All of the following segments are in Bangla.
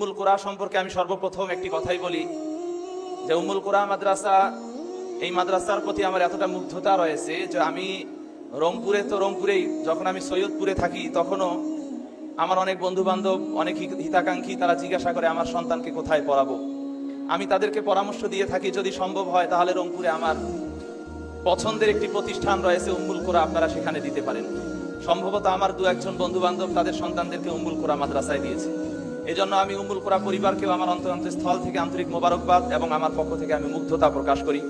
উম্মুল কোরআ সম্পর্কে আমি সর্বপ্রথম একটি কথাই বলি যে উম্মুল কোরআ মাদ্রাসা, এই মাদ্রাসার প্রতি আমার এতটা মুগ্ধতা রয়েছে যে আমি রংপুরে তো রংপুরেই, যখন আমি সৈয়দপুরে থাকি তখনও আমার অনেক বন্ধু বান্ধব অনেক হিতাকাঙ্ক্ষী তারা জিজ্ঞাসা করে আমার সন্তানকে কোথায় পড়াবো। আমি তাদেরকে পরামর্শ দিয়ে থাকি, যদি সম্ভব হয় তাহলে রংপুরে আমার পছন্দের একটি প্রতিষ্ঠান রয়েছে উম্মুল কোরা, আপনারা সেখানে দিতে পারেন। সম্ভবত আমার দু একজন বন্ধু বান্ধব তাদের সন্তানদেরকে উম্মুল কোরা মাদ্রাসায় দিয়েছে। এই জন্য আমি উম্মুল কোরা পরিবারকেও আমার অন্তরন্ত স্থল থেকে আন্তরিক মোবারকবাদ এবং আমার পক্ষ থেকে আমি মুগ্ধতা প্রকাশ করি।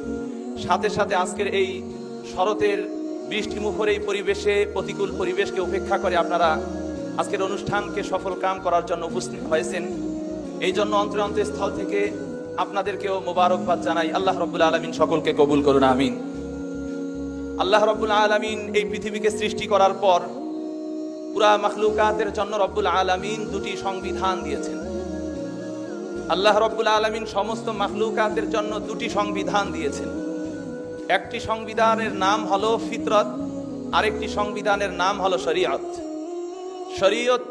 সাথে সাথে আজকের এই শরতের বৃষ্টি মুখর এই পরিবেশে, প্রতিকূল পরিবেশকে উপেক্ষা করে আপনারা আজকের অনুষ্ঠানকে সফল কাম করার জন্য উপস্থিত হয়েছেন। এই জন্য অন্তর অন্তর স্থল থেকে আপনাদেরকেও মোবারকবাদ জানাই। আল্লাহ রব্বুল আলমিন সকলকে কবুল করুন, আমিন। আল্লাহ রব্বুল আলমিন এই পৃথিবীকে সৃষ্টি করার পর পুরা মখলুকাতের জন্য রব্বুল আলমিন দুটি সংবিধান দিয়েছেন। আল্লাহ রব্বুল আলমিন সমস্ত মখলুকাতের জন্য দুটি সংবিধান দিয়েছেন। একটি সংবিধানের নাম হলো ফিতরত, আরেকটি সংবিধানের নাম হলো শরিয়ত। শরীয়ত,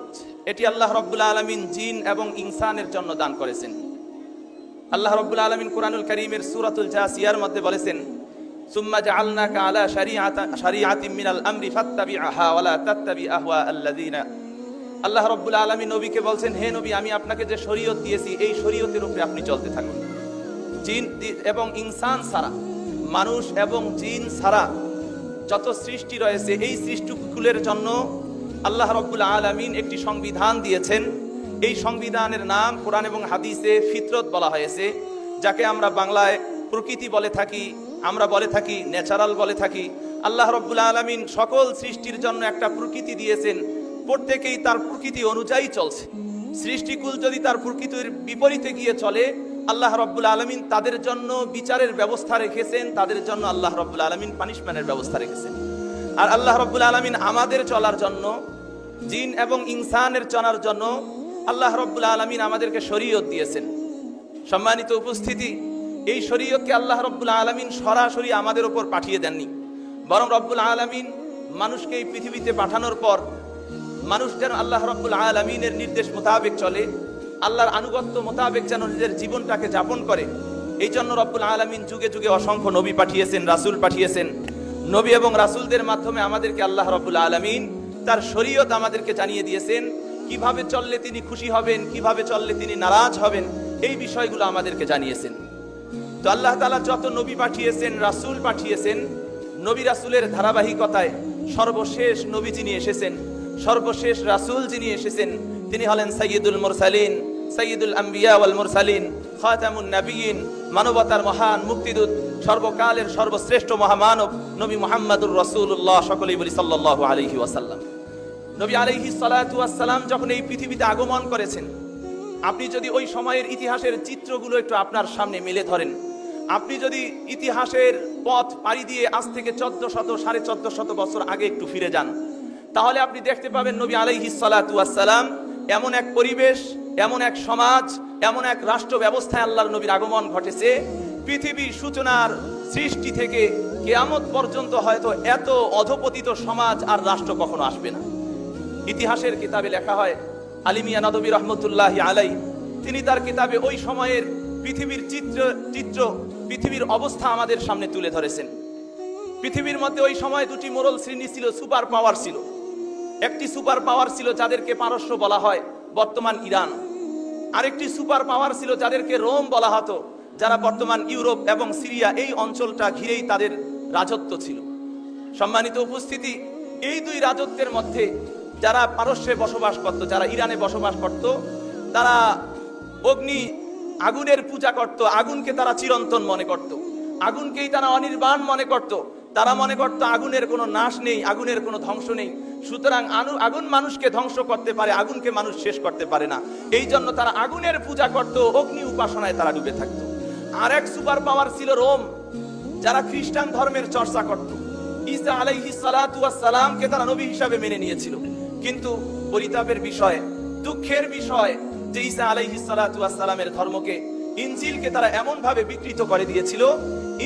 এটি আল্লাহ রব্বুল আলমিন জিন এবং ইনসানের জন্য দান করেছেন। আল্লাহ রব্বুল আলমিন কোরআনুল করিমের সুরাতুল জাসিয়ার মধ্যে বলেছেন সুম্মা জাআলনাকা আলা শারিআতা শারিআতিন মিনাল আমরি ফাত্তাবিআহা ওয়ালা তাত্তাবি আহওয়া আল্লাযিনা আল্লাহ রব্বুল আলামিন নবীকে বলছেন, হে নবী, আমি আপনাকে যে শরীয়ত দিয়েছি, এই শরীয়তের উপরে আপনি চলতে থাকুন। জিন এবং ইনসান ছাড়া, মানুষ এবং জিন ছাড়া যত সৃষ্টি রয়েছে, এই সৃষ্টিকুলের জন্য আল্লাহ রব্বুল আলামিন একটি সংবিধান দিয়েছেন। এই সংবিধানের নাম কোরআন এবং হাদিসে ফিতরত বলা হয়েছে, যাকে আমরা বাংলায় প্রকৃতি বলে থাকি। আমরা বলে থাকি ন্যাচারাল বলে থাকি, আল্লাহ রব্বুল আলামিন সকল সৃষ্টির জন্য একটা প্রকৃতি দিয়েছেন। প্রত্যেকেই তার প্রকৃতি অনুযায়ী চলছে। সৃষ্টিকুল যদি তার প্রকৃতির বিপরীতে গিয়ে চলে, আল্লাহ রব্বুল আলমিন তাদের জন্য বিচারের ব্যবস্থা রেখেছেন, তাদের জন্য আল্লাহ রব্বুল আলমিন পানিশমেন্টের ব্যবস্থা রেখেছেন। আর আল্লাহ রব্বুল আলমিন আমাদের চলার জন্য, জিন এবং ইনসানের চলার জন্য আল্লাহ রব্বুল আলমিন আমাদেরকে শরীয়ত দিয়েছেন। সম্মানিত উপস্থিতি এই শরীয়তকে আল্লাহ রব্বুল আলমিন সরাসরি আমাদের ওপর পাঠিয়ে দেননি। বরং রব্বুল আলমিন মানুষকে এই পৃথিবীতে পাঠানোর পর মানুষ যেন আল্লাহ রব্বুল আলমিনের নির্দেশ মোতাবেক চলে, আল্লাহর আনুগত্য মোতাবেক যেন নিজের জীবনটাকে যাপন করে এই জন্য রব্বুল আলমিন যুগে যুগে অসংখ্য নবী পাঠিয়েছেন, রাসূল পাঠিয়েছেন। নবী এবং রাসূলদের মাধ্যমে আমাদেরকে আল্লাহ রব্বুল আলমিন তার শরীয়ত আমাদেরকে জানিয়ে দিয়েছেন, কীভাবে চললে তিনি খুশি হবেন, কীভাবে চললে তিনি নারাজ হবেন, এই বিষয়গুলো আমাদেরকে জানিয়েছেন। তো আল্লাহ তাআলা যত নবী পাঠিয়েছেন, রাসূল পাঠিয়েছেন, নবী রাসূলের ধারাবাহিকতায় সর্বশেষ নবী যিনি এসেছেন, সর্বশেষ রাসূল যিনি এসেছেন, তিনি হলেন সাইয়্যিদুল মুরসালিন, সাইয়্যিদুল আম্বিয়া ওয়াল মুরসালিন, খাতামুন নাবিয়িন মানবতার মহান মুক্তিদূত, সর্বকালের সর্বশ্রেষ্ঠ মহামানব, নবী মুহাম্মাদুর রাসূলুল্লাহ সকলেই বলি সাল্লাল্লাহু আলাইহি ওয়াসাল্লাম। নবী আলাইহি সালাতু ওয়াসসালাম যখন এই পৃথিবীতে আগমন করেছেন, আপনি যদি ওই সময়ের ইতিহাসের চিত্রগুলো একটু আপনার সামনে মেলে ধরেন আপনি যদি ইতিহাসের পথ পাড়ি দিয়ে আজ থেকে চোদ্দ শত, সাড়ে চোদ্দ শত বছর আগে একটু ফিরে যান, তাহলে আপনি দেখতে পাবেন নবী আলাইহি সালাতু ওয়াসসালাম এমন এক পরিবেশ, এমন এক সমাজ, এমন এক রাষ্ট্র ব্যবস্থায় আল্লাহর নবীর আগমন ঘটেছে। পৃথিবীর সূচনার সৃষ্টি থেকে কেয়ামত পর্যন্ত হয়তো এত অধপতিত সমাজ আর রাষ্ট্র কখনো আসবে না। ইতিহাসের কিতাবে লেখা হয়, আলিমিয়া নদবী রহমতুল্লাহ আলাই তিনি তার কিতাবে ওই সময়ের পৃথিবীর চিত্র চিত্র পৃথিবীর অবস্থা আমাদের সামনে তুলে ধরেছেন। পৃথিবীর মধ্যে ওই সময় দুটি মোরল শ্রেণি ছিল, সুপার পাওয়ার ছিল। একটি সুপার পাওয়ার ছিল যাদেরকে পারস্য বলা হয় বর্তমান ইরান। আরেকটি সুপার পাওয়ার ছিল যাদেরকে রোম বলা হতো, যারা বর্তমান ইউরোপ এবং সিরিয়া এই অঞ্চলটা ঘিরেই তাদের রাজত্ব ছিল। সম্মানিত উপস্থিতি, এই দুই রাজত্বের মধ্যে যারা পারস্যে বসবাস করত, যারা ইরানে বসবাস করত, তারা অগ্নি আগুনের পূজা করত, আগুনকে তারা চিরন্তন মনে করত। আগুনকেই তারা অনির্বাণ মনে করত। তারা মনে করত, আগুনের কোনো নাশ নেই, আগুনের কোনো ধ্বংস নেই। সুতরাং আগুন মানুষকে ধ্বংস করতে পারে, আগুনকে মানুষ শেষ করতে পারে না। এই জন্য তারা আগুনের পূজা করত, অগ্নি উপাসনায় তারা ডুবে থাকতো। আর এক সুপার পাওয়ার ছিল রোম, যারা খ্রিস্টান ধর্মের চর্চা করত। ঈসা আলাইহিস সালাতু সালামকে তারা নবী হিসাবে মেনে নিয়েছিল। কিন্তু পরিতাপের বিষয়, দুঃখের বিষয় যে ঈসা আলাইহিস সালাতু ওয়াস সালামের ধর্মকে, ইনজিলকে তারা এমন ভাবে বিকৃত করে দিয়েছিল,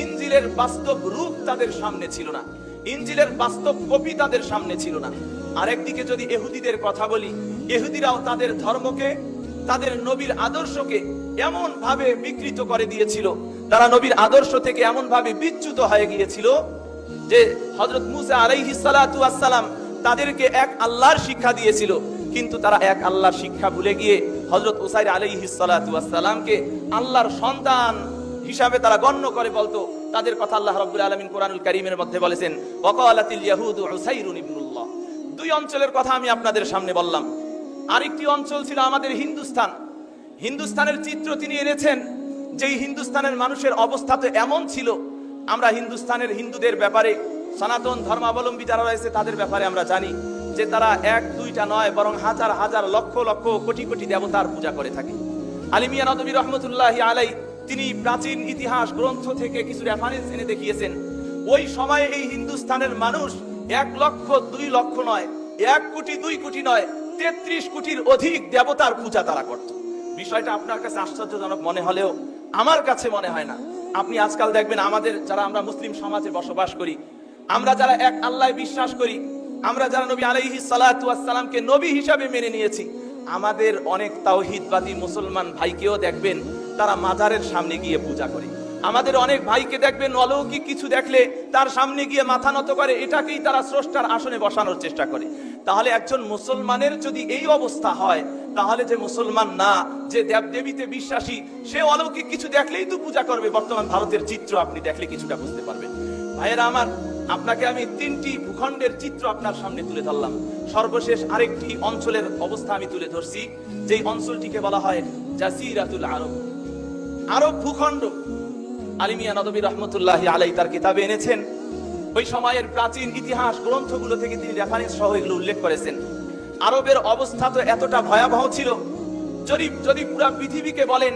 ইনজিলের বাস্তব রূপ তাদের সামনে ছিল না, ইনজিলের বাস্তব কপি তাদের সামনে ছিল না। আরেকদিকে যদি এহুদিদের কথা বলি, এহুদিরাও তাদের ধর্মকে, তাদের নবীর আদর্শকে এমন ভাবে বিকৃত করে দিয়েছিল, তারা নবীর আদর্শ থেকে এমন ভাবে বিচ্যুত হয়ে গিয়েছিল যে হজরত মুসা আলাইহিস সালাতু আসসালাম তাদেরকে এক আল্লাহর শিক্ষা দিয়েছিল, কিন্তু তারা এক আল্লাহর শিক্ষা ভুলে গিয়ে হজরত উসাইর সালাতু আসসালামকে আল্লাহর সন্তান হিসাবে তারা গণ্য করে বলতো। তাদের কথা আল্লাহ রাব্বুল আলামিন কোরআনুল কারীমের মধ্যে বলেছেন ইয়াহুদু দুই অঞ্চলের কথা আমি আপনাদের সামনে বললাম। আরেকটি অঞ্চল ছিল আমাদের হিন্দুস্তান হিন্দুস্তানের চিত্র তিনি এনেছেন, যেই হিন্দুস্তানের মানুষের অবস্থা তো এমন ছিল। আমরা হিন্দুস্তানের হিন্দুদের ব্যাপারে সনাতন ধর্মাবলম্বী যারা রয়েছে তাদের ব্যাপারে আমরা জানি। যে তারা এক, দুইটা নয়, বরং হাজার হাজার, লক্ষ লক্ষ, কোটি কোটি দেবতার পূজা করে থাকে। আলিমিয়া নদবী রহমতুল্লাহ আলাই, তিনি প্রাচীন ইতিহাস গ্রন্থ থেকে কিছু রেফারেন্স এনে দেখিয়েছেন। ওই সময়ে এই হিন্দুস্তানের মানুষ এক লক্ষ, দুই লক্ষ নয়, এক কোটি, দুই কোটি নয়, তেত্রিশ কোটির অধিক দেবতার পূজা তারা করত। বিষয়টা আপনার কাছে আশ্চর্যজনক মনে হলেও আমার কাছে মনে হয় না। আপনি আজকাল দেখবেন আমাদের, যারা আমরা মুসলিম সমাজে বসবাস করি, আমরা যারা এক আল্লাহ বিশ্বাস করি আমরা যারা নবী আলাইহি সালাতু আসসালামকে নবী হিসাবে মেনে নিয়েছি, আমাদের অনেক তাওহিদবাদী মুসলমান ভাইকেও দেখবেন, তারা মাজারের সামনে গিয়ে পূজা করে। আমাদের অনেক ভাইকে দেখবেন, অলৌকিক কিছু দেখলে তার সামনে গিয়ে মাথা নত করে, এটাকেই তারা স্রষ্টার আসনে বসানোর চেষ্টা করে। তাহলে একজন মুসলমানের যদি এই অবস্থা হয়, তাহলে যে মুসলমান না, যে দেবদেবীতে বিশ্বাসী, সে অলৌকিক কিছু দেখলেই তো পূজা করবে। বর্তমান ভারতের চিত্র আপনি দেখলে কিছুটা বুঝতে পারবেন। ভাইয়েরা আমার আপনাকে আমি তিনটি ভূখণ্ডের চিত্র আপনার সামনে তুলে ধরলাম। সর্বশেষ আরেকটি অঞ্চলের অবস্থা আমি তুলে ধরছি, যেই অঞ্চলটিকে বলা হয় জাসিরাতুল আরব। আরব ভূখণ্ড। আলিমিয়া নদবী রহমতুল্লাহ আলাই তার কিতাবে এনেছেন। ওই সময়ের প্রাচীন ইতিহাস গ্রন্থগুলো থেকে তিনি রেফারেন্স সহ এগুলো উল্লেখ করেছেন। আরবের অবস্থা তো এতটা ভয়াবহ ছিল, যদি যদি পুরা পৃথিবীকে বলেন,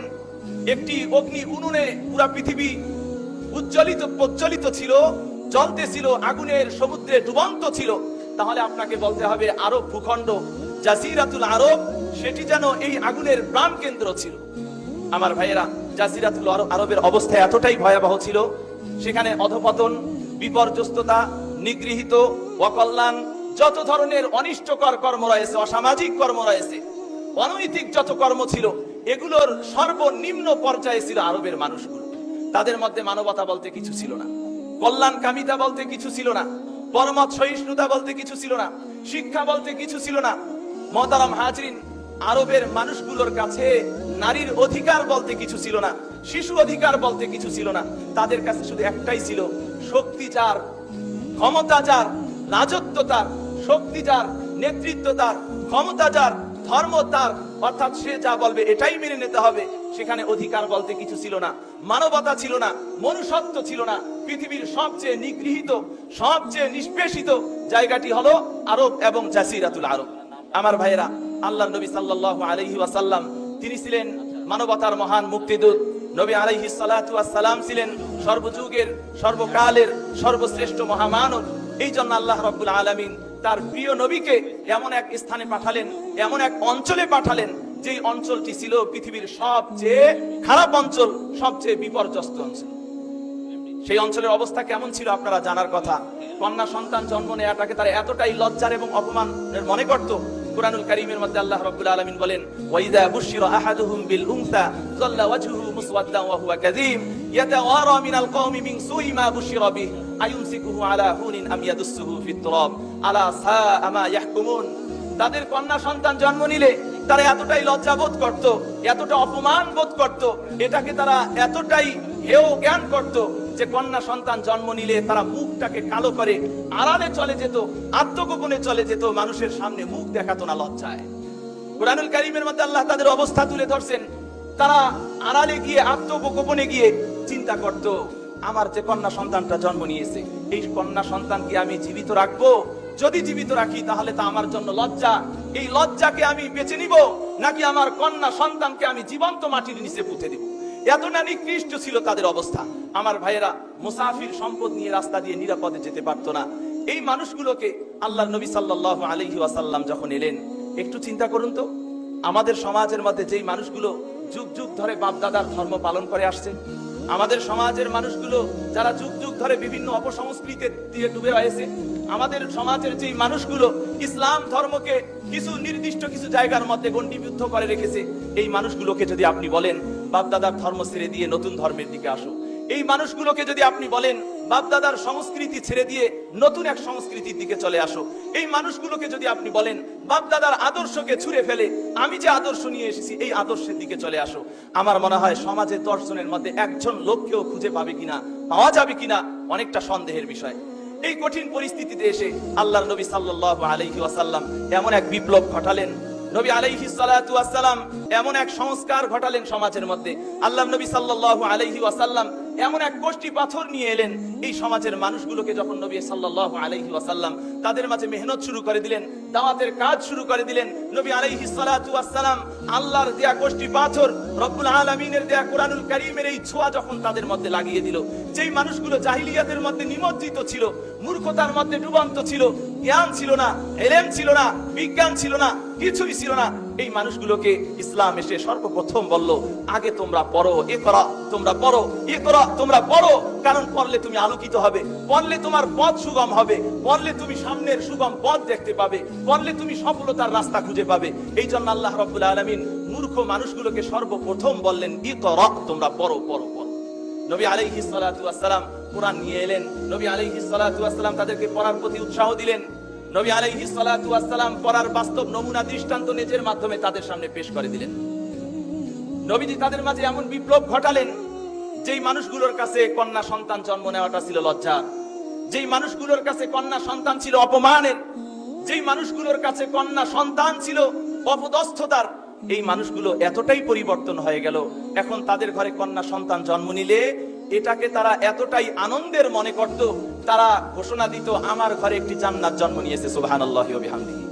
একটি অগ্নি উনুনে পুরা পৃথিবী উজ্জ্বলিত, প্রজ্বলিত ছিল জ্বলতে আগুনের সমুদ্রে ডুবন্ত ছিল। তাহলে আপনাকে বলতে হবে, আরব ভূখণ্ড জাসিরাতুল আরব, সেটি যেন এই আগুনের প্রাণ কেন্দ্র ছিল। আমার ভাইয়েরা জাসিরাতুল আরবের অবস্থা এতটাই ভয়াবহ ছিল, সেখানে অধপতন, বিপর্যস্ততা, নিগৃহীত, অকল্যাণ, যত ধরনের অনিষ্টকর কর্ম রয়েছে, অসামাজিক কর্ম রয়েছে, অনৈতিক যত কর্ম ছিল, এগুলোর সর্বনিম্ন পর্যায়ে ছিল আরবের মানুষগুলো। তাদের মধ্যে মানবতা বলতে কিছু ছিল না। কল্যাণকামিতা বলতে কিছু ছিল না পরমত সহিষ্ণুতা বলতে কিছু ছিল না, শিক্ষা বলতে কিছু ছিল না। মহতারাম হাজরিন, আরবের মানুষগুলোর কাছে নারীর অধিকার বলতে কিছু ছিল না, শিশু অধিকার বলতে কিছু ছিল না। তাদের কাছে শুধু একটাই ছিল শক্তি যার ক্ষমতা যার রাজত্ব তার শক্তি যার নেতৃত্ব তার ক্ষমতা যার ধর্ম তার অর্থাৎ সে যা বলবে এটাই মেনে নিতে হবে। সেখানে অধিকার বলতে কিছু ছিল না, মানবতা ছিল না, মনুষ্যত্ব ছিল না, পৃথিবীর সবচেয়ে নিগৃহীত, সবচেয়ে নিষ্পেষিত জায়গাটি হলো আরব এবং জাসিরাতুল আরব। আমার ভাইয়েরা আল্লাহ নবী সাল্লাল্লাহু আলাইহি ওয়াসাল্লাম, তিনি ছিলেন মানবতার মহান মুক্তিদূত। নবী সালাতু ওয়াসসালাম ছিলেন সর্বযুগের, সর্বকালের, সর্বশ্রেষ্ঠ মহামানব। এই জন্য আল্লাহ রব্বুল আলামিন তার প্রিয় নবীকে এমন এক স্থানে পাঠালেন, এমন এক অঞ্চলে পাঠালেন যে অঞ্চলটি ছিল পৃথিবীর সবচেয়ে খারাপ অঞ্চল, সবচেয়ে বিপর্যস্ত অঞ্চল। সেই অঞ্চলের অবস্থা কেমন ছিল আপনারা জানার কথা। কন্যা সন্তান জন্ম নেয়াটাকে তারা এতটাই লজ্জার এবং অপমানের মনে করত কুরআনুল কারীমের মধ্যে আল্লাহ রাব্বুল আলামিন বলেন, ওয়াইদা বুশিরা আহাদুহুম বিল উনসা, যাল্লা ওয়াজহুহু মুসওয়াদ্দান ওয়া হুয়া কাযীম, ইয়াতাওয়ারা মিনাল কওমি মিন সুই মা বুশিরা বিহি, আয়ুমসিকুহু আলা হুনিন আম ইয়াদুসসুহু ফিত তুরাব আলা সাআ মা ইয়াহকুমুন। তাদের কন্যা সন্তান জন্ম নিলে তারা এতটাই লজ্জা বোধ করত, এতটা অপমান বোধ করত, এটাকে তারা এতটাই হেও জ্ঞান করত যে কন্যা সন্তান জন্ম নিলে তারা মুখটাকে কালো করে, আড়ালে চলে যেত, আত্মগোপনে চলে যেত, মানুষের সামনে মুখ দেখাতো না, লজ্জায়। কোরআনুল কারীমের মধ্যে আল্লাহ তাদের অবস্থা তুলে ধরছেন। তারা আড়ালে গিয়ে, আত্মগোপনে গিয়ে চিন্তা করত, আমার যে কন্যা সন্তানটা জন্ম নিয়েছে, এই কন্যা সন্তানকে আমি জীবিত রাখব? যদি জীবিত রাখি, তাহলে তা আমার জন্য লজ্জা। এই লজ্জাকে আমি বেছে নিব, নাকি আমার কন্যা সন্তানকে আমি জীবন্ত মাটির নিচে পুঁতে দিব? এতটা নিকৃষ্ট ছিল তাদের অবস্থা। আমার ভাইয়েরা, মুসাফির সম্পদ নিয়ে রাস্তা দিয়ে নিরাপদে যেতে পারতো না। এই মানুষগুলোকে আল্লাহ নবী সাল্লাল্লাহু আলাইহি ওয়াসাল্লাম যখন এলেন, একটু চিন্তা করুন তো। আমাদের সমাজের মধ্যে যেই মানুষগুলো যুগ যুগ ধরে বাপদাদার ধর্ম পালন করে আসছে, আমাদের সমাজের মানুষগুলো যারা যুগ যুগ ধরে বিভিন্ন অপসংস্কৃতির দিয়ে ডুবে রয়েছে, আমাদের সমাজের যেই মানুষগুলো ইসলাম ধর্মকে কিছু নির্দিষ্ট কিছু জায়গার মধ্যে গণ্ডিবুদ্ধ করে রেখেছে, এই মানুষগুলোকে যদি আপনি বলেন বাপদাদার ধর্ম ছেড়ে দিয়ে নতুন ধর্মের দিকে আসো এই মানুষগুলোকে যদি আপনি বলেন, বাপদাদার সংস্কৃতি ছেড়ে দিয়ে নতুন এক সংস্কৃতির দিকে চলে আসো। এই মানুষগুলোকে যদি আপনি বলেন, বাপদাদার আদর্শকে ছুঁড়ে ফেলে, আমি যে আদর্শ নিয়ে এসেছি, এই আদর্শের দিকে চলে আসো। আমার মনে হয় সমাজের দর্শনের মধ্যে একজন লোককেও খুঁজে পাবে কিনা, পাওয়া যাবে কিনা, অনেকটা সন্দেহের বিষয়। এই কঠিন পরিস্থিতিতে এসে আল্লাহ নবী সাল্লাল্লাহু আলাইহি ওয়াসাল্লাম এমন এক বিপ্লব ঘটালেন নবী আলাইহি সালাতু ওয়াসালাম এমন এক সংস্কার ঘটালেন সমাজের মধ্যে। আল্লাহ নবী সাল্লাল্লাহু আলাইহি ওয়াসাল্লাম এমন এক গোষ্ঠী পাথর নিয়ে এলেন। এই সমাজের মানুষগুলোকে যখন নবী সাল্লাল্লাহু আলাইহি ওয়াসাল্লাম তাদের মাঝে মেহনত শুরু করে দিলেন, দাওয়াতের কাজ শুরু করে দিলেন, নবী সালাতু ওয়াসাল্লাম আল্লাহর দেয়া গোষ্ঠী পাথর, রব্বুল আলামিনের দেয়া কোরআনুল কারীমের এই ছোঁয়া যখন তাদের মধ্যে লাগিয়ে দিল, যেই মানুষগুলো জাহিলিয়াতের মধ্যে নিমজ্জিত ছিল, মূর্খতার মধ্যে ডুবন্ত ছিল, জ্ঞান ছিল না, এলেম ছিল না, বিজ্ঞান ছিল না, কিছুই ছিল না এই মানুষগুলোকে ইসলাম এসে সর্বপ্রথম বলল, আগে তোমরা পড়ো, এ করা, তোমরা পড়ো, এ করা, তোমরা পড়ো। কারণ পড়লে তুমি আলোকিত হবে, পড়লে তোমার পথ সুগম হবে, পড়লে তুমি সামনের সুগম পথ দেখতে পাবে, পড়লে তুমি সফলতার রাস্তা খুঁজে পাবে। এই জন্য আল্লাহ রব্বুল আলমিন মূর্খ মানুষগুলোকে সর্বপ্রথম বললেন, ই করা, তোমরা পড়ো পড়ো পড়ো। নবী আলাইহি সালাতু কোরআন নিয়ে এলেন। নবী আলাইহি সালাতু তাদেরকে পড়ার প্রতি উৎসাহ দিলেন। নবী আলাইহি সালাতু ওয়াসসালাম পড়ার বাস্তব নমুনা, দৃষ্টান্ত নিজের মাধ্যমে তাদের সামনে পেশ করে দিলেন। নবীজি তাদের মাঝে এমন বিপ্লব ঘটালেন, যেই মানুষগুলোর কাছে কন্যা সন্তান জন্ম নেওয়াটা ছিল লজ্জা যেই মানুষগুলোর কাছে কন্যা সন্তান ছিল অপমানের। যেই মানুষগুলোর কাছে কন্যা সন্তান ছিল অপদস্থতার। এই মানুষগুলো এতটাই পরিবর্তন হয়ে গেল, এখন তাদের ঘরে কন্যা সন্তান জন্ম নিলে এটাকে তারা এতটাই আনন্দের মনে করত, তারা ঘোষণা দিত, আমার ঘরে একটি জান্নাত জন্ম নিয়েছে, সুবহানাল্লাহি ওয়া বিহামদিহি।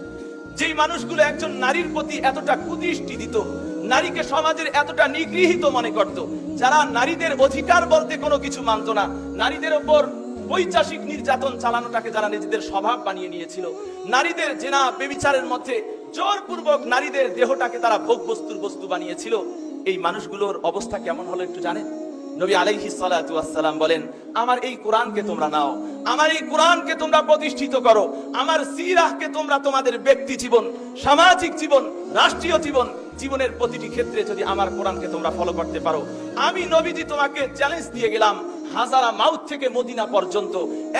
যেই মানুষগুলো একজন নারীর প্রতি এতটা কুদৃষ্টি দিত, নারীকে সমাজের এতটা নিগৃহীত মনে করত, যারা নারীদের অধিকার বলতে কোনো কিছু মানত না, নারীদের ওপর বৈচাসিক নির্যাতন চালানোটাকে যারা নিজেদের স্বভাব বানিয়ে নিয়েছিল, নারীদের জেনা বেবিচারের মধ্যে জোরপূর্বক নারীদের দেহটাকে তারা ভোগ বস্তুর বস্তু বানিয়েছিল। এই মানুষগুলোর অবস্থা কেমন হলো একটু জানেন? নবী আলাইহি ওয়াসসালাম বলেন, আমার এই কোরআনকে তোমরা নাও, আমার এই কোরআনকে তোমরা প্রতিষ্ঠিত করো, আমার সিরাহকে তোমরা তোমাদের ব্যক্তি জীবন, সামাজিক জীবন, রাষ্ট্রীয় জীবন, জীবনের প্রতিটি ক্ষেত্রে যদি আমার কোরআনকে তোমরা ফলো করতে পারো, আমি নবীজি তোমাকে চ্যালেঞ্জ দিয়ে গেলাম, হাজারা মাউথ থেকে মদিনা পর্যন্ত,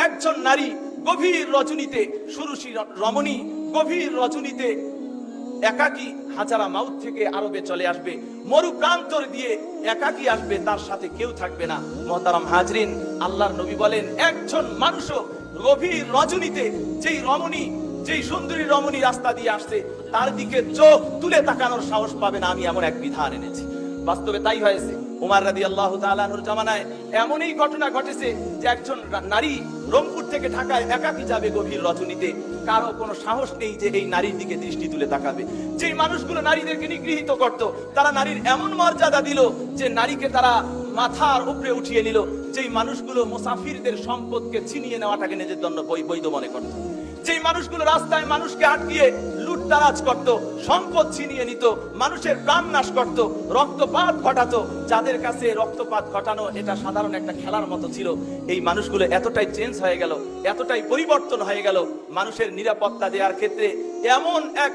একজন নারী গভীর রজনীতে সুরুষি রমণী গভীর রজনীতে, একাকি হাজারা মাউথ থেকে আরবে চলে আসবে। মরু প্রান্তর দিয়ে একাকি আসবে, তার সাথে কেউ থাকবে না। মহতারাম হাজরিন, আল্লাহর নবী বলেন, একজন মানুষও গভীর রজনীতে যেই রমণী, যেই সুন্দরী রমণী রাস্তা দিয়ে আসছে, তার দিকে চোখ তুলে তাকানোর সাহস পাবে না, আমি এমন এক বিধান এনেছি। বাস্তবে তাই হয়েছে। উমার রাদি আল্লাহ তালানুর জামানায় এমনই ঘটনা ঘটেছে যে একজন নারী রংপুর থেকে ঢাকায় একাকি যাবে গভীর রজনীতে? কারও কোনো সাহস নেই যে এই নারীর দিকে দৃষ্টি তুলে তাকাবে। যে মানুষগুলো নারীদেরকে নিগৃহীত করত, তারা নারীর এমন মর্যাদা দিল যে নারীকে তারা মাথার উপরে উঠিয়ে নিল। যেই মানুষগুলো মুসাফিরদের সম্পদকে ছিনিয়ে নেওয়াটাকে নিজের জন্য বৈধ মনে করত। যেই মানুষগুলো রাস্তায় মানুষকে আটকিয়ে লুটতারাজ করত, সম্পদ ছিনিয়ে নিত, মানুষের প্রাণ নাশ করত, রক্তপাত ঘটাতো। যাদের কাছে রক্তপাত ঘটানো এটা সাধারণ একটা খেলার মতো ছিল, এই মানুষগুলো এতটাই চেঞ্জ হয়ে গেল, এতটাই পরিবর্তন হয়ে গেল, মানুষের নিরাপত্তা দেওয়ার ক্ষেত্রে এমন এক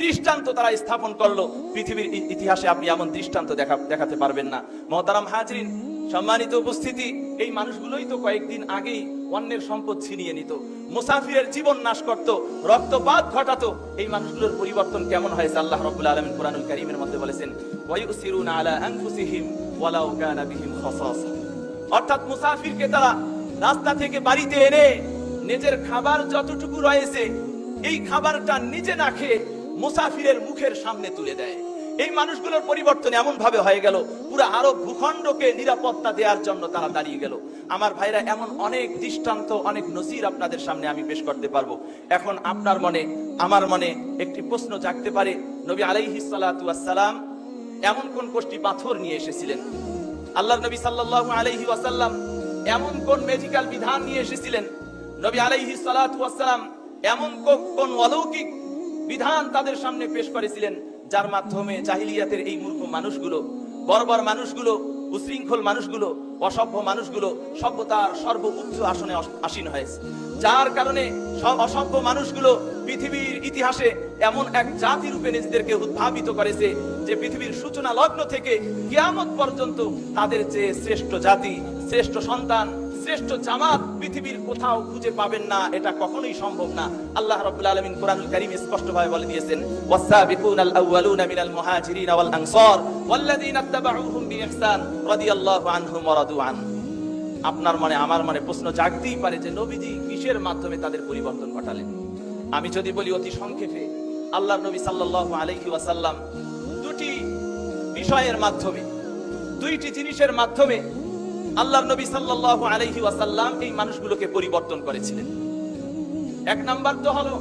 দৃষ্টান্ত তারা স্থাপন করল। পৃথিবীর ইতিহাসে আপনি এমন দৃষ্টান্ত দেখা, দেখাতে পারবেন না। মহতারাম হাজরিন সম্মানিত উপস্থিতি, এই মানুষগুলোই তো কয়েকদিন আগেই অন্যের সম্পদ ছিনিয়ে নিত। মুসাফিরের জীবন নাশ করত, রক্তপাত ঘটাতো। এই মানুষগুলোর পরিবর্তন কেমন হয়েছে? আল্লাহ রাব্বুল আলামিন কোরআনুল কারীমের মধ্যে বলেছেন, ওয়ায়ুসিরুনা আলা আনফুসিহিম ওয়ালাউ কানা বিহিম খাসাসা। অর্থাৎ মুসাফিরকে তারা রাস্তা থেকে বাড়িতে এনে নিজের খাবার যতটুকু রয়েছে, এই খাবারটা নিজে না খেয়ে মুসাফিরের মুখের সামনে তুলে দেয়। এই মানুষগুলোর পরিবর্তন এমন ভাবে হয়ে গেল, পুরো আরব ভূখণ্ডকে নিরাপত্তা দেওয়ার জন্য তারা দাঁড়িয়ে গেল। আমার ভাইরা, এমন অনেক দৃষ্টান্ত, অনেক নজির আপনাদের সামনে আমি পেশ করতে পারব। এখন আপনার মনে, আমার মনে একটি প্রশ্ন জাগতে পারে, নবী আলাইহিস সালাতু এমন কোন কোষ্টি পাথর নিয়ে এসেছিলেন? আল্লাহ নবী সাল্লাল্লাহু আলাইহি ওয়াসাল্লাম এমন কোন মেডিকেল বিধান নিয়ে এসেছিলেন? নবী আলাইহি ওয়াসাল্লাম এমন কোন অলৌকিক বিধান তাদের সামনে পেশ করেছিলেন? যার মাধ্যমে জাহিলিয়াতের এই মূর্খ মানুষগুলো, বর্বর মানুষগুলো, উশৃঙ্খল মানুষগুলো, অসভ্য মানুষগুলো সভ্যতার সর্ব উচ্চ আসনে আসীন হয়েছে। যার কারণে সব অসভ্য মানুষগুলো পৃথিবীর ইতিহাসে এমন এক জাতি রূপে নিজেদেরকে উদ্ভাবিত করেছে যে পৃথিবীর সূচনা লগ্ন থেকে কিয়ামত পর্যন্ত তাদের যে শ্রেষ্ঠ জাতি, শ্রেষ্ঠ সন্তান শ্রেষ্ঠ জামাত পৃথিবীর কোথাও খুঁজে পাবেন না, এটা কখনোই সম্ভব না। আল্লাহ রাব্বুল আলামিন কোরআনুল কারীমে স্পষ্ট ভাবে বলে দিয়েছেন ওয়াসাবিকুনাল আউয়ালুনা মিনাল মুহাজিরিন ওয়াল আনসার ওয়াল্লাযীনা ইত্তাবাউহুম বিইহসান রাদিয়াল্লাহু আনহুম ওয়া রাদু আন আপনার মনে, আমার মনে প্রশ্ন জাগতেই পারে যে নবীজি কিসের মাধ্যমে তাদের পরিবর্তন ঘটালেন? আমি যদি বলি অতি সংক্ষেপে, আল্লাহর নবী সাল্লাল্লাহু আলাইহি ওয়াসাল্লাম দুটি বিষয়ের মাধ্যমে, দুইটি জিনিসের মাধ্যমে আল্লাহর নবী সাল্লাল্লাহু আলাইহি ওয়াসাল্লাম এই মানুষগুলোকে পরিবর্তন করেছিলেন। এক নাম্বার তো হলো,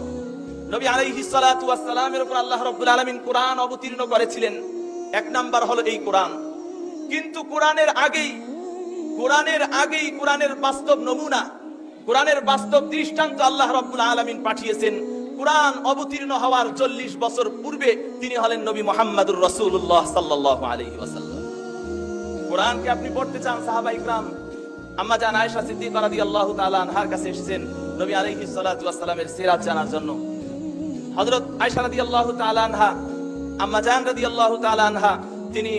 নবী আলাইহিস সালাতু ওয়াস সালামের উপর আল্লাহ রাব্বুল আলামিন কোরআন অবতীর্ণ করেছিলেন। এক নাম্বার হলো এই কোরআন। কিন্তু কোরআনের আগেই কোরআনের আগেই কোরআনের বাস্তব নমুনা, কোরআনের বাস্তব দৃষ্টান্ত আল্লাহ রাব্বুল আলামিন পাঠিয়েছেন। কোরআন অবতীর্ণ হওয়ার চল্লিশ বছর পূর্বে তিনি হলেন নবী মোহাম্মদুর রসুল্লাহ সাল্লাল্লাহু আলাইহি ওয়াসাল্লাম। কোরআনকে আপনি পড়তে চান, সাহাবা ইকরাম, আম্মা জান আয়েশা সিদ্দিকা রাদিয়াল্লাহু তাআলা আনহার কাছে এসেছেন নবী আলাইহিস সালাতু ওয়াস সালামের সিরাত জানার জন্য। হযরত আয়েশা রাদিয়াল্লাহু তাআলা আনহা, আম্মা জান রাদিয়াল্লাহু তাআলা আনহা, তিনি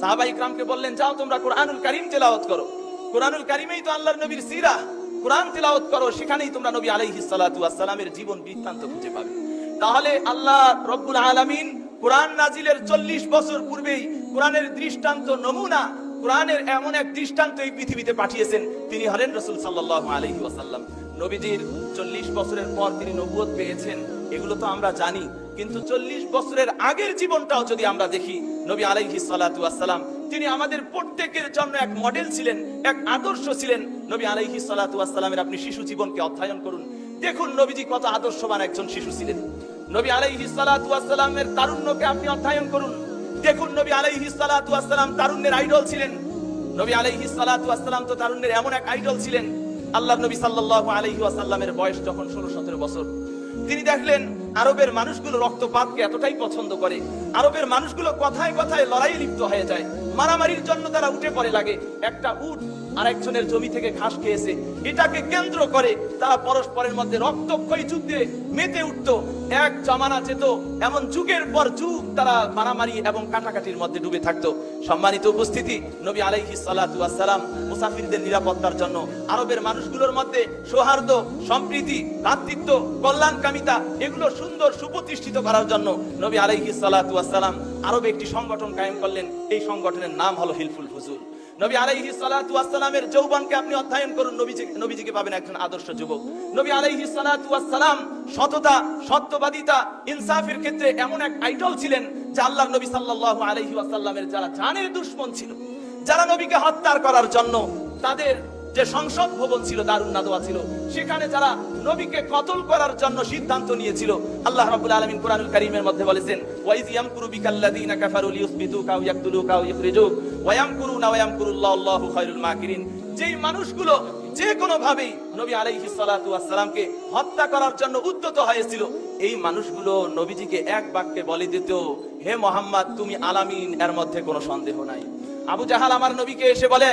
সাহাবা ইকরামকে বললেন, যাও তোমরা কোরআনুল কারীম তেলাওয়াত করো। কোরআনুল কারীমেই তো আল্লাহর নবীর সিরা কোরআন তেলাওয়াত করো, সেখানেই তোমরা নবী আলাইহিস সালাতু ওয়াস জীবন বৃত্তান্ত খুঁজে পাবে। তাহলে আল্লাহ রব্বুল আলামিন কোরআন নাজিলের চল্লিশ বছর পূর্বেই কোরআনের দৃষ্টান্ত নমুনা, কোরআনের এমন এক দৃষ্টান্ত এই পৃথিবীতে পাঠিয়েছেন তিনি হলেন রসুল সাল্লাল্লাহু আলাইহি ওয়াসাল্লাম। নবীজির চল্লিশ বছরের পর তিনি নবুয়ত পেয়েছেন, এগুলো তো আমরা জানি। কিন্তু চল্লিশ বছরের আগের জীবনটাও যদি আমরা দেখি, নবী আলাইহি সালাতু ওয়াসসালাম, তিনি আমাদের প্রত্যেকের জন্য এক মডেল ছিলেন, এক আদর্শ ছিলেন। নবী আলাইহি সালাতু ওয়াসসালামের আপনি শিশু জীবনকে অধ্যয়ন করুন। দেখুন নবীজি কত আদর্শবান একজন শিশু ছিলেন। নবী আলাইহি সালাতু ওয়াসসালামের তারুণ্যকে আপনি অধ্যয়ন করুন। দেখুন নবী আলাইহি সালাতু ওয়াসসালাম তারুণ্যের আইডল ছিলেন। নবী আলাইহি সালাতু ওয়াসসালাম তো তারুণ্যের এমন এক আইডল ছিলেন। আল্লাহ নবী সাল্লাল্লাহু আলাইহি ওয়াসাল্লামের বয়স যখন 16 17 বছর। তিনি দেখলেন, আরবের মানুষগুলো রক্তপাতকে এতটাই পছন্দ করে। আরবের মানুষগুলো কথায় কথায় লড়াই লিপ্ত হয়ে যায়। মারামারির জন্য তারা উঠে পড়ে লাগে। একটা উট আরেকজনের জমি থেকে ঘাস খেয়েছে। এটাকে কেন্দ্র করে তারা পরস্পরের মধ্যে রক্তক্ষয়ী যুদ্ধে মেতে উঠত। এক জমানা যেত, এমন যুগের পর যুগ তারা মারামারি এবং কাটাকাটির মধ্যে ডুবে থাকতো। সম্মানিত উপস্থিতি, নবী আলাইহিস সালাতু মুসাফিরদের নিরাপত্তার জন্য, আরবের মানুষগুলোর মধ্যে সৌহার্দ্য, সম্প্রীতি, ভ্রাতৃত্ব, কল্যাণকামিতা, এগুলো সুন্দর সুপ্রতিষ্ঠিত করার জন্য নবী আলাইহি সালাতু ওয়াস সালাম আরবে একটি সংগঠন কায়েম করলেন। এই সংগঠনের নাম হলো হিলফুল ফুজুল। নবী আলাইহি সালাতু ওয়াসসালামের যৌবনকে আপনি অধ্যয়ন করুন, নবীজি নবীজিকে পাবেন একজন আদর্শ যুবক। নবী আলাইহি সালাতু ওয়াসসালাম সততা, সত্যবাদিতা, ইনসাফের ক্ষেত্রে এমন এক আইডল ছিলেন যে আল্লাহর নবী সাল্লাল্লাহু আলাইহি ওয়াসাল্লামের যারা জানের দুশমন ছিল, যারা নবীকে হত্যার করার জন্য তাদের যে সংসদ ভবন ছিল, দারুণ নাদোয়া ছিল, সেখানে যারা নবীকে কতল করার জন্য সিদ্ধান্ত নিয়েছিল, আল্লাহ রাব্বুল আলামিন কোরআনুল কারীমের মধ্যে বলেছেন আল্লাহু খায়রুল মাকিরিন। যেই মানুষগুলো যে কোনো ভাবেই নবী আলাইহিস সালাতু হত্যা করার জন্য উদ্যত হয়েছিল, এই মানুষগুলো নবীজিকে এক বাক্যে বলে দিত, হে মোহাম্মদ, তুমি আলামিন, এর মধ্যে কোনো সন্দেহ নাই। আবু জাহাল আমার নবীকে এসে বলে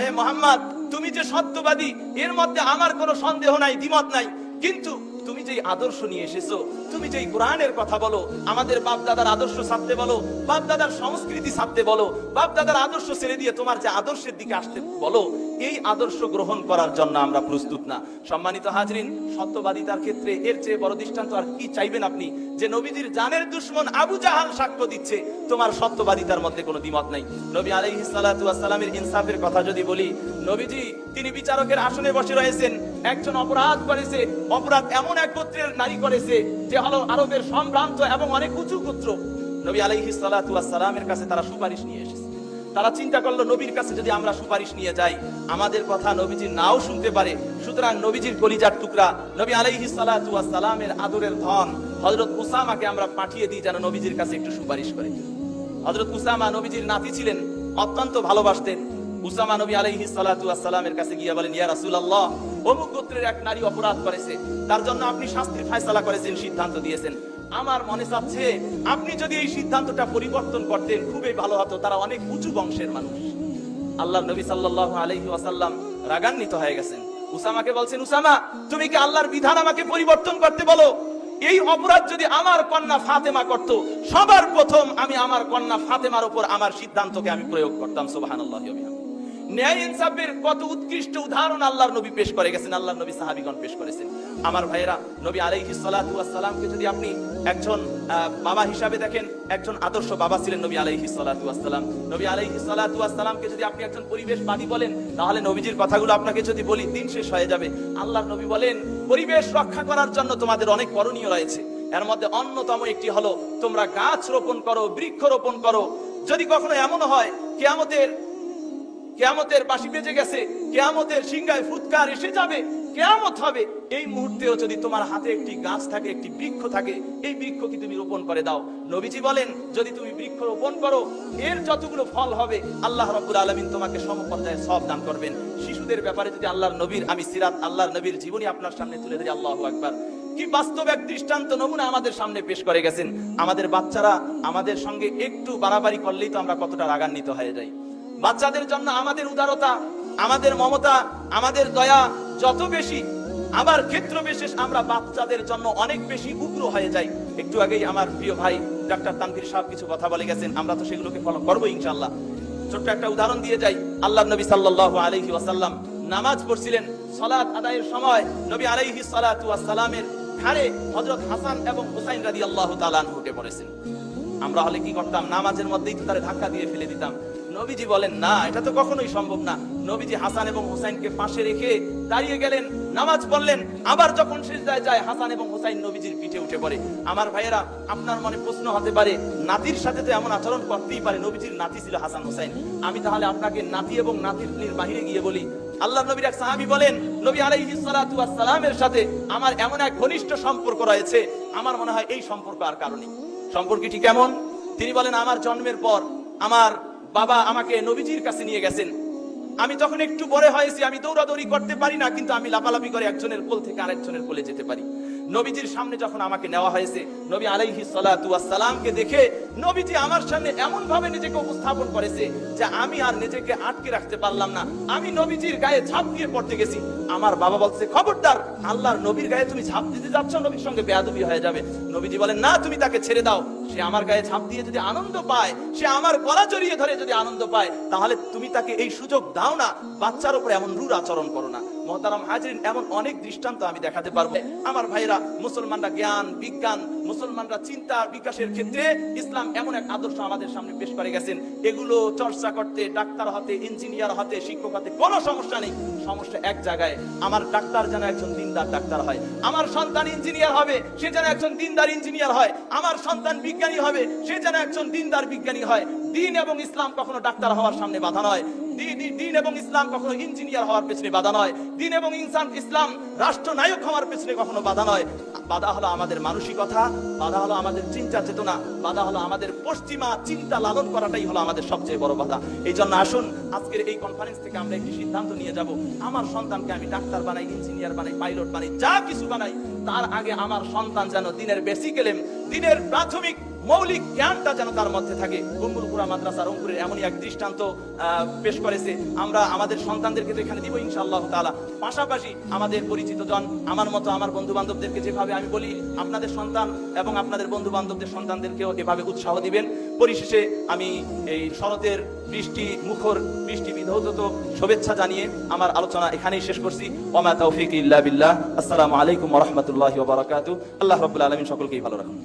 হে মোহাম্মদ তুমি যে সত্যবাদী এর মধ্যে আমার কোনো সন্দেহ নাই দ্বিমত নাই। কিন্তু তুমি যেই আদর্শ নিয়ে এসেছ, তুমি যেই কোরআনের কথা বলো, আমাদের বাপ দাদার আদর্শ ছাড়তে বলো বাপ দাদার সংস্কৃতি ছাড়তে বলো বাপ দাদার আদর্শ ছেড়ে দিয়ে তোমার যে আদর্শের দিকে আসতে বলো, এই আদর্শ গ্রহণ করার জন্য আমরা প্রস্তুত না। সম্মানিত হাজরিন, সত্যবাদিতার ক্ষেত্রে এর চেয়ে বড় দৃষ্টান্ত আর কি চাইবেন আপনি? যে নবীজির জানের দুশ্মন আবু জাহাল সাক্ষ্য দিচ্ছে, তোমার সত্যবাদিতার মধ্যে কোনো দ্বিমত নাই। নবী আলাইহিস সালাতু ওয়াস সালামের ইনসাফের কথা যদি বলি, নবীজি, তিনি বিচারকের আসনে বসে রয়েছেন, একজন অপরাধ করেছে, অপরাধ এমন এক গোত্রের নারী করেছে যে হলো আরবের সম্ভ্রান্ত এবং অনেক উঁচু গোত্র। নবী ওয়াস সালামের কাছে তারা সুপারিশ নিয়ে এসেছে। তারা চিন্তা করল, নবীর কাছে যদি আমরা সুপারিশ নিয়ে যাই, আমাদের কথা নবীজি নাও শুনতে পারে। সুতরাং নবীজির কলিজার টুকরা, নবী ওয়াস সালামের আদরের ধন হজরত উসামাকে আমরা পাঠিয়ে দিই যেন নবীজির কাছে একটু সুপারিশ করে। হযরত উসামা নবীজির নাতি ছিলেন, অত্যন্ত ভালোবাসতেন। উসামা নবী ওয়াস সালামের কাছে গিয়ে বলেন, ইয়া রাসূলুল্লাহ অমুক গোত্রের এক নারী অপরাধ করেছে। তার জন্য আপনি শাস্তির ফয়সালা করেছেন, সিদ্ধান্ত দিয়েছেন। আমার মনে চাচ্ছে, আপনি যদি এই সিদ্ধান্তটা পরিবর্তন করতেন, খুবই ভালো হতো। তারা অনেক উঁচু বংশের মানুষ। আল্লাহ নবী সাল্লাল্লাহু আলাইহি ওয়াসাল্লাম রাগান্বিত হয়ে গেছেন। উসামাকে বলছেন, উসামা, তুমি কি আল্লাহর বিধান আমাকে পরিবর্তন করতে বলো? এই অপরাধ যদি আমার কন্যা ফাতেমা করত, সবার প্রথম আমি আমার কন্যা ফাতেমার উপর আমার সিদ্ধান্তকে আমি প্রয়োগ করতাম। ওয়া বিহামদিহি। ন্যায় ইনসাফের কত উৎকৃষ্ট উদাহরণ আল্লাহর নবী পেশ করে গেছেন, আল্লাহর নবী সাহাবীগণ পেশ করেছেন। আমার ভাইয়েরা, নবী সালামকে যদি আপনি একজন বাবা হিসাবে দেখেন, একজন আদর্শ বাবা ছিলেন নবী সালাম নবী সালামকে যদি আপনি একজন পরিবেশবাদী বলেন, তাহলে নবীজির কথাগুলো আপনাকে যদি বলি, দিন শেষ হয়ে যাবে। আল্লাহর নবী বলেন, পরিবেশ রক্ষা করার জন্য তোমাদের অনেক করণীয় রয়েছে। এর মধ্যে অন্যতম একটি হলো, তোমরা গাছ রোপণ করো, বৃক্ষ রোপণ করো। যদি কখনো এমন হয়, কেয়ামতের কেয়ামতের বাসি বেজে গেছে, কেয়ামতের সিংহায় ফুৎকার এসে যাবে, কেয়ামত হবে। এই মুহূর্তেও যদি তোমার হাতে একটি গাছ থাকে, একটি বৃক্ষ থাকে, এই বৃক্ষ কি তুমি রোপণ করে দাও? নবীজি বলেন, যদি তুমি বৃক্ষ রোপণ করো, এর যতগুলো ফল হবে, আল্লাহ রাব্বুল আলামিন তোমাকে সমপর্যায়ে সব দান করবেন। শিশুদের ব্যাপারে যদি আল্লাহর নবীর, আমি সিরাত, আল্লাহর নবীর জীবনী আপনার সামনে তুলে ধরি, আল্লাহ একবার কি বাস্তব এক দৃষ্টান্ত নমুনা আমাদের সামনে পেশ করে গেছেন। আমাদের বাচ্চারা আমাদের সঙ্গে একটু বাড়াবাড়ি করলেই তো আমরা কতটা রাগান্বিত হয়ে যাই। বাচ্চাদের জন্য আমাদের উদারতা, আমাদের মমতা, আমাদের দয়া যত বেশি, আবার ক্ষেত্র বিশেষ আমরা বাচ্চাদের জন্য অনেক বেশি উগ্র হয়ে যাই। একটু আগেই আমার প্রিয় ভাই ডাক্তার তানভীর সাহেব কিছু কথা বলে গেছেন, আমরা তো সেগুলোকে ফলো করব ইনশাল্লাহ ছোট্ট একটা উদাহরণ দিয়ে যাই আল্লাহ নবী সাল্লাল্লাহু আলাইহি ওয়াসাল্লাম নামাজ পড়ছিলেন সালাত আদায়ের সময় নবী আলাইহি সালাতু ওয়াসসালামের ঘাড়ে হযরত হাসান এবং হুসাইন রাদিয়াল্লাহু তাআলা আনহু উঠে পড়েছেন। আমরা হলে কি করতাম? নামাজের মধ্যেই তো তারে ধাক্কা দিয়ে ফেলে দিতাম। নবীজি বলেন, না, এটা তো কখনোই সম্ভব না। নবীজি হাসান এবং হুসাইনকে পাশে রেখে দাঁড়িয়ে গেলেন। নামাজ পড়লেন। আবার যখন সিজদায় যায়, হাসান এবং হুসাইন নবীজির পিঠে উঠে পড়ে। আমার ভাইয়েরা, আপনার মনে প্রশ্ন হতে পারে, নাতির সাথে তো এমন আচরণ করতেই পারে, নবীজির নাতি ছিল হাসান হুসাইন। আমি তাহলে আপনাকে নাতি এবং নাতির বাহিরে গিয়ে বলি। আল্লাহ নবীর এক সাহাবী বলেন, নবী আলাইহিস সালাতু সালামের সাথে আমার এমন এক ঘনিষ্ঠ সম্পর্ক রয়েছে। আমার মনে হয় এই সম্পর্ক আর কারণে সম্পর্কটি কেমন তিনি বলেন, আমার জন্মের পর আমার বাবা আমাকে নবীজির কাছে নিয়ে গেছেন। আমি তখন একটু বড় হয়েছি, আমি দৌড়াদৌড়ি করতে পারি না, কিন্তু আমি লাফালাফি করে একজনের কোল থেকে আরেকজনের কোলে যেতে পারি। নবীজির সামনে যখন আমাকে নেওয়া হয়েছে, নবী আলাইহি সালাতু ওয়াস সালামকে দেখে নবীজি আমার সামনে এমন ভাবে নিজেকে উপস্থাপন করেছে যে আমি আর নিজেকে আটকে রাখতে পারলাম না। আমি নবীজির গায়ে ঝাঁপ দিয়ে পড়তে গেছি। আমার বাবা বলছে, খবরদার, আল্লাহর নবীর গায়ে তুমি ঝাঁপ দিতে যাচ্ছ, নবীর সঙ্গে বেয়াদবি হয়ে যাবে। নবীজি বলেন, না, তুমি তাকে ছেড়ে দাও। সে আমার গায়ে ঝাঁপ দিয়ে যদি আনন্দ পায়, সে আমার গলা জড়িয়ে ধরে যদি আনন্দ পায়, তাহলে তুমি তাকে এই সুযোগ দাও না। বাচ্চার উপরে এমন রূঢ় আচরণ করো না। মহতারাম হাজরিন, এমন অনেক দৃষ্টান্ত আমি দেখাতে পারব। আমার ভাইরা মুসলমানরা জ্ঞান, বিজ্ঞান, মুসলমানরা চিন্তা, বিকাশের ক্ষেত্রে ইসলাম এমন এক আদর্শ আমাদের সামনে পেশ করে গেছেন। এগুলো চর্চা করতে, ডাক্তার হতে, ইঞ্জিনিয়ার হতে, শিক্ষক হতে কোনো সমস্যা নেই। সমস্যা এক জায়গায়, আমার ডাক্তার যেন একজন দিনদার ডাক্তার হয়। আমার সন্তান ইঞ্জিনিয়ার হবে, সে যেন একজন দিনদার ইঞ্জিনিয়ার হয়। আমার সন্তান বিজ্ঞানী হবে, সে যেন একজন দিনদার বিজ্ঞানী হয়। দিন এবং ইসলাম কখনো ডাক্তার হওয়ার সামনে বাধা নয়। দিন এবং ইসলাম কখনো ইঞ্জিনিয়ার হওয়ার পেছনে বাধা নয়। দিন এবং ইনসান, ইসলাম রাষ্ট্রনায়ক হওয়ার পেছনে কখনো বাধা নয়। বাধা হলো আমাদের মানসিকতা, বাধা হলো আমাদের চিন্তা চেতনা, বাধা হলো আমাদের পশ্চিমা চিন্তা লালন করাটাই হলো আমাদের সবচেয়ে বড় বাধা। এই জন্য আসুন, আজকের এই কনফারেন্স থেকে আমরা একটি সিদ্ধান্ত নিয়ে যাব। আমার সন্তানকে আমি ডাক্তার বানাই, ইঞ্জিনিয়ার বানাই পাইলট বানাই, যা কিছু বানাই, তার আগে আমার সন্তান যেন দিনের বেসিক এলেম, দিনের প্রাথমিক মৌলিক জ্ঞানটা যেন তার মধ্যে থাকে। গুম্বুলপুরা মাদ্রাসা, রংপুরের এমনই এক দৃষ্টান্ত পেশ করেছে। আমরা আমাদের সন্তানদেরকে তো এখানে দিব ইনশাআল্লাহ তাআলা। পাশাপাশি আমাদের পরিচিত জন আমার মতো আমার বন্ধু বান্ধবদেরকে যেভাবে আমি বলি, আপনাদের সন্তান এবং আপনাদের বন্ধু বান্ধবদের সন্তানদেরকেও এভাবে উৎসাহ দিবেন। পরিশেষে আমি এই শরতের বৃষ্টি, মুখর বৃষ্টি বিধৌত শুভেচ্ছা জানিয়ে আমার আলোচনা এখানেই শেষ করছি। ওমা তৌফিক ইল্লা বিল্লাহ। আসসালামু আলাইকুম রাহমাতুল্লাহি ওয়া বারাকাতুহু। আল্লাহ রাব্বুল আলামিন সকলকেই ভালো রাখুন।